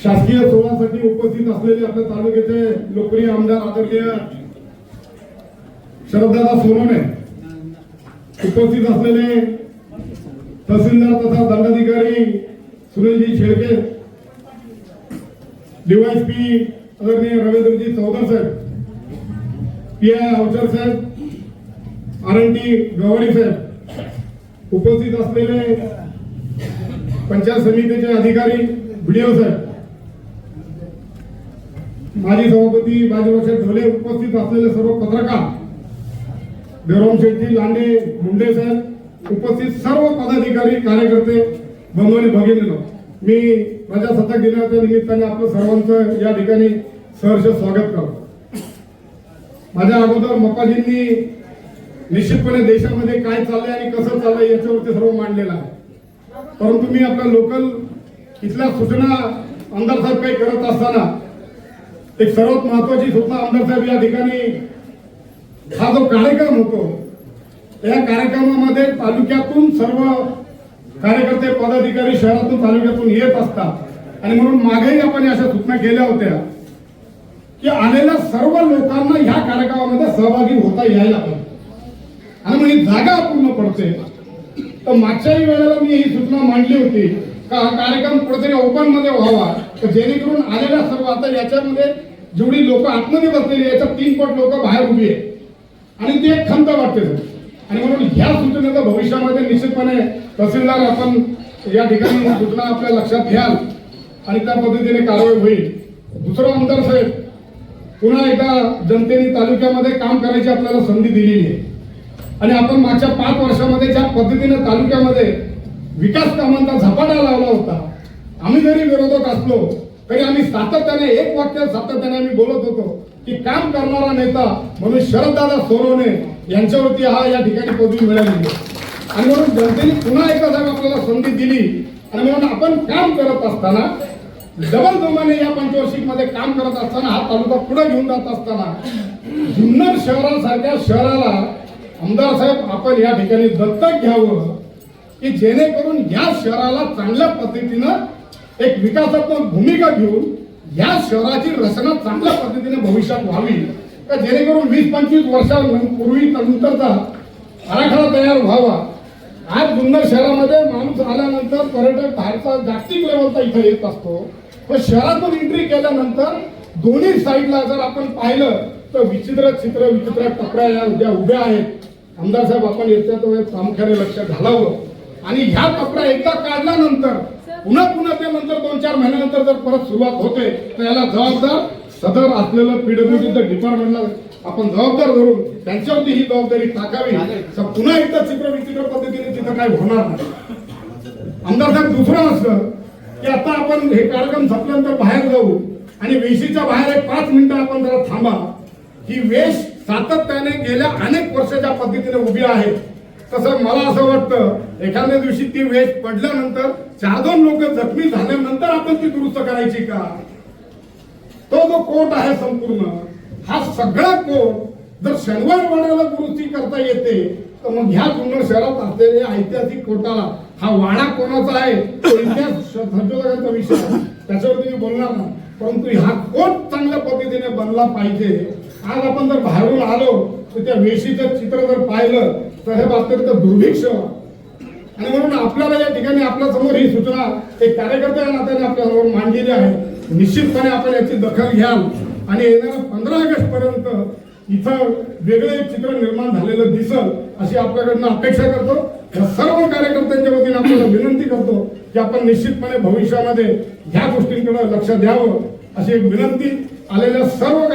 शासकीय सोहळ्यासाठी उपस्थित असलेले आपल्या तालुक्याचे लोकप्रिय आमदार आदरणीय शरददादा सोनवणे उपस्थित असलेले तहसीलदार तथा दंडाधिकारी सुनीलजी शेळके डीवायसपी आदरणीय रवींद्रजी चौधर साहेब पी आय अवचर साहेब आर एन टी गवाडी साहेब उपस्थित असलेले पंचायत समितीचे अधिकारी व्हिडिओ साहेब माजी सभापती बाजीभाऊ ढोले उपस्थित असलेले सर्व पत्रकार देवराम शेट्टी लांडे मुंडे साहेब उपस्थित सर्व पदाधिकारी कार्यकर्ते बंधू आणि भगिनीनो. मी प्रजासत्ताक दिनाच्या निमित्ताने आपलं सर्वांचं या ठिकाणी सहर्ष स्वागत करतो. माझ्या अगोदर मप्पाजींनी निश्चितपणे देशामध्ये काय चाललंय आणि कसं चाललंय याच्यावरती सर्व मांडलेलं आहे. परंतु मी आपल्या लोकल इथल्या सूचना आमदार साहेब काही करत असताना एक सर्वात महत्वाची सूचना आमदार साहेब या ठिकाणी हा जो कार्यक्रम होतो या कार्यक्रमामध्ये तालुक्यातून सर्व कार्यकर्ते पदाधिकारी शहरातून तालुक्यातून येत असतात. आणि म्हणून मागेही आपण अशा सूचना केल्या होत्या की आलेल्या सर्व लोकांना ह्या कार्यक्रमामध्ये सहभागी होता यायला पाहिजे. आणि म्हणजे जागा अपूर्ण पडते. तर मागच्याही वेळेला मी ही सूचना मांडली होती. का हा कार्यक्रम कुठेतरी ओपनमध्ये व्हावा. तर जेणेकरून आलेल्या सर्व आता याच्यामध्ये जेवढी लोक आतमध्ये बसलेली याच्यात तीन पट लोक बाहेर उभी आहे आणि ती एक खंत वाटते आणि म्हणून ह्या सूचनेचा भविष्यामध्ये निश्चितपणे तहसीलदार आपण या ठिकाणी सूचना आपल्या लक्षात घ्याल आणि त्या पद्धतीने कारवाई होईल. दुसरं आमदार साहेब पुन्हा एकदा जनतेने तालुक्यामध्ये काम करायची आपल्याला संधी दिलेली आहे. आणि आपण मागच्या पाच वर्षामध्ये ज्या पद्धतीने तालुक्यामध्ये विकास कामांचा झपाटा लावला होता आम्ही जरी विरोधक असलो तरी आम्ही सातत्याने एक वाक्य सातत्याने आम्ही बोलत होतो की काम करणारा नेता म्हणून शरददादा सोनवणे यांच्यावरती हा या ठिकाणी पदवी मिळाली आणि म्हणून जनतेने पुन्हा एका जागा आपल्याला संधी दिली. आणि म्हणून आपण काम करत असताना डबल जोमाने या पंचवार्षिकमध्ये काम करत असताना हा तालुका पुढे घेऊन जात असताना जुन्नर शहरासारख्या शहराला आमदार साहेब आपण या ठिकाणी दत्तक घ्यावं की जेणेकरून या शहराला चांगल्या पद्धतीनं एक विकासात्मक भूमिका घेऊन या शहराची रचना चांगल्या पद्धतीने भविष्यात व्हावी. का जेणेकरून वीस पंचवीस वर्षांपूर्वी नंतरचा आराखडा तयार व्हावा. आज जुन्नर शहरामध्ये माणूस आल्यानंतर पर्यटक बाहेरचा जागतिक लेवलचा इथं येत असतो. पण शहरातून एंट्री केल्यानंतर दोन्ही साईडला जर आपण पाहिलं तर विचित्र चित्र विचित्र टपऱ्या या उद्या उभ्या आहेत. आमदार साहेब आपण याच्यात प्रामुख्याने लक्ष घालावं आणि ह्या टपऱ्या एकदा काढल्यानंतर पुन्हा पुन्हा ते नंतर दोन चार महिन्यानंतर जर परत सुरुवात होते तर याला जबाबदार सदर असलेलं पीडब्ल्यूडीचं डिपार्टमेंटला आपण जबाबदार धरून त्यांच्यावरती ही जबाबदारी टाकावी. तर पुन्हा एकदा चित्र विचित्र पद्धतीने तिथं काय होणार नाही. आमदार साहेब दुसरं असं की आता आपण हे कार्यक्रम संपल्यानंतर बाहेर जाऊ आणि वेशीच्या बाहेर एक पाच मिनिटं आपण जरा थांबा. ही वेश सातत्याने गेल्या अनेक वर्षाच्या पद्धतीने उभी आहे. तसं मला असं वाटतं एखाद्या दिवशी ती वेश पडल्यानंतर चार दोन लोक जखमी झाल्यानंतर आपण ती दुरुस्त करायची का? तो जो कोट आहे संपूर्ण हा सगळा कोट जर शनिवार वाड्याला दुरुस्ती करता येते तर मग ह्या जुन्नर शहरात असलेल्या ऐतिहासिक कोटाला हा वाडा कोणाचा आहे? तो इतिहास संशोधकांचा विषय त्याच्यावरती मी बोलणार ना परंतु हा कोट चांगल्या पद्धतीने बनला पाहिजे. आज आपण जर बाहेरून आलो तर त्या वेशीचं चित्र जर पाहिलं तर हे अत्यंत दुर्भिक्ष आणि म्हणून आपल्याला या ठिकाणी आपल्यासमोर ही सूचना एक कार्यकर्त्या या नात्याने आपल्यासमोर मांडलेली आहे. निश्चितपणे आपण याची दखल घ्याल. आणि येणाऱ्या पंधरा ऑगस्ट पर्यंत इथं वेगळे चित्र निर्माण झालेलं दिसल अशी आपल्याकडनं अपेक्षा करतो. या सर्व कार्यकर्त्यांच्या वतीने आपल्याला विनंती करतो की आपण निश्चितपणे भविष्यामध्ये ह्या गोष्टींकडे लक्ष द्यावं अशी एक विनंती आलेल्या सर्व कार्य